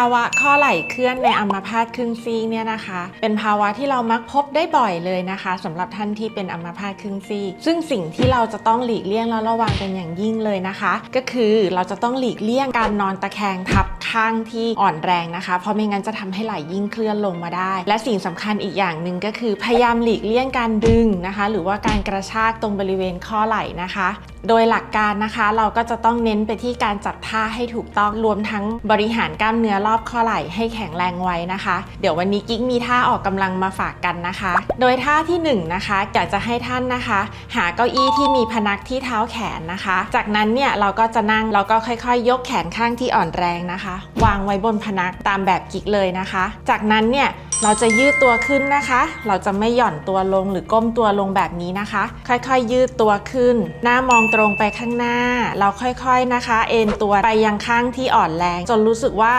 าวะข้อไหล่เคลื่อนในอัมพาตครึ่งซีกเนี่ยนะคะ เป็นภาวะที่เรามักพบได้บ่อยเลยนะคะสำหรับท่านที่เป็นอัมพาตครึ่งซีกซึ่งสิ่งที่เราจะต้องหลีกเลี่ยงและระวังกันอย่างยิ่งเลยนะคะ ก็คือเราจะต้องหลีกเลี่ยงการนอนตะแคงทับข้างที่อ่อนแรงนะคะ เพราะไม่งั้นจะทำให้ไหล่ยิ่งเคลื่อนลงมาได้ และสิ่งสำคัญอีกอย่างหนึ่งก็คือพยายามหลีกเลี่ยงการดึงนะคะ หรือว่าการกระชากตรงบริเวณข้อไหล่นะคะ โดยหลักการนะคะเราก็จะต้องเน้นไปที่การจัดท่าให้ถูกต้องรวมทั้งบริหารกล้ามเนื้อรอบข้อไหล่ให้แข็งแรงไว้นะคะ เดี๋ยววันนี้กิ๊กมีท่าออกกำลังมาฝากกันนะคะ โดยท่าที่1นงนะคะอยากจะให้ท่านนะคะ หาเก้าอี้ที่มีพนักที่เท้าแขนนะคะ จากนั้นเนี่ยเราก็จะนั่งเราก็ค่อยๆ ยกแขนข้างที่อ่อนแรงนะคะ วางไว้บนพนักตามแบบกิ๊กเลยนะคะ จากนั้นเนี่ย เราจะยืดตัวขึ้นนะคะ เราจะไม่หย่อนตัวลงหรือก้มตัวลงแบบนี้นะคะ ค่อยๆ ยืดตัวขึ้น หน้ามองตรงไปข้างหน้า เราค่อยๆนะคะ เอ็นตัวไปยังข้างที่อ่อนแรง จนรู้สึกว่า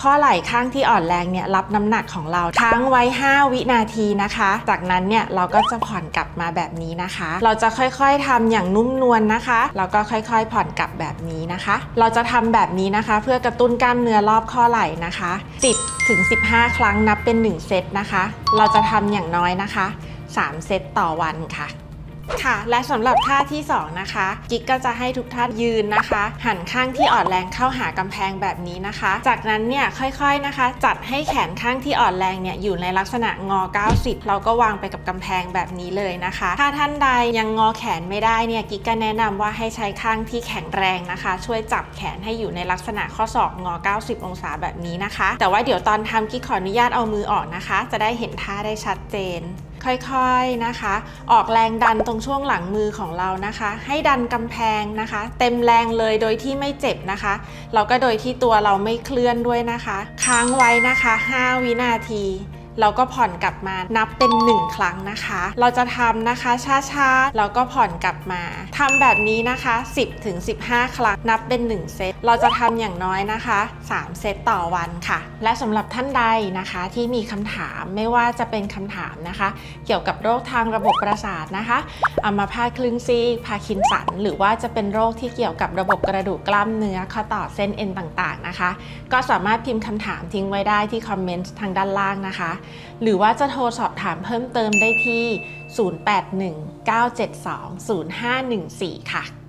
ข้อไหล่ข้างที่อ่อนแรงเนี่ยรับน้ำหนักของเราค้างไว้ 5 วินาทีนะคะ จากนั้นเนี่ยเราก็จะผ่อนกลับมาแบบนี้นะคะ เราจะค่อยๆทำอย่างนุ่มนวลนะคะเราก็ค่อยๆผ่อนกลับแบบนี้นะคะ เราจะทำแบบนี้นะคะ เพื่อกระตุ้นกล้ามเนื้อรอบข้อไหล่นะคะ10ถึง15 ครั้งนับเป็น1เซตนะคะ เราจะทำอย่างน้อยนะคะ 3 เซตต่อวันค่ะ ค่ะ และสำหรับท่าที่2นะคะกิ๊กก็จะให้ทุกท่านยืนนะคะ หันข้างที่อ่อนแรงเข้าหากำแพงแบบนี้นะคะ จากนั้นเนี่ยค่อยๆนะคะ จัดให้แขนข้างที่อ่อนแรงเนี่ยอยู่ในลักษณะงอ 90 เราก็วางไปกับกำแพงแบบนี้เลยนะคะ ถ้าท่านใดยังงอแขนไม่ได้เนี่ยกิ๊กก็แนะนำว่าให้ใช้ข้างที่แข็งแรงนะคะ ช่วยจับแขนให้อยู่ในลักษณะข้อศอกงอ 90 องศาแบบนี้นะคะ แต่ว่าเดี๋ยวตอนทำกิ๊กขออนุญาตเอามือออกนะคะ จะได้เห็นท่าได้ชัดเจน ค่อยๆนะคะ ออกแรงดันตรงช่วงหลังมือของเรานะคะ ให้ดันกำแพงนะคะ เต็มแรงเลยโดยที่ไม่เจ็บนะคะแล้วก็โดยที่ตัวเราไม่เคลื่อนด้วยนะคะ ค้างไว้นะคะ 5 วินาที เราก็ผ่อนกลับมานับเป็น 1 ครั้งนะคะ เราจะทำนะคะช้าๆแล้วก็ผ่อนกลับมาทำแบบนี้นะคะ 10ถึง15 ครั้งนับเป็น 1 เซต เราจะทำอย่างน้อยนะคะ 3 เซตต่อวันค่ะ และสำหรับท่านใดนะคะที่มีคำถามไม่ว่าจะเป็นคำถามนะคะ เกี่ยวกับโรคทางระบบประสาทนะคะอัมพาตคลึงซีกพาคินสัน หรือว่าจะเป็นโรคที่เกี่ยวกับระบบกระดูกกล้ามเนื้อข้อต่อเส้นเอ็นต่างๆนะคะ ก็สามารถพิมพ์คำถามทิ้งไว้ได้ที่คอมเมนต์ทางด้านล่างนะคะหรือว่าจะโทรสอบถามเพิ่มเติมได้ที่ 0819720514 ค่ะ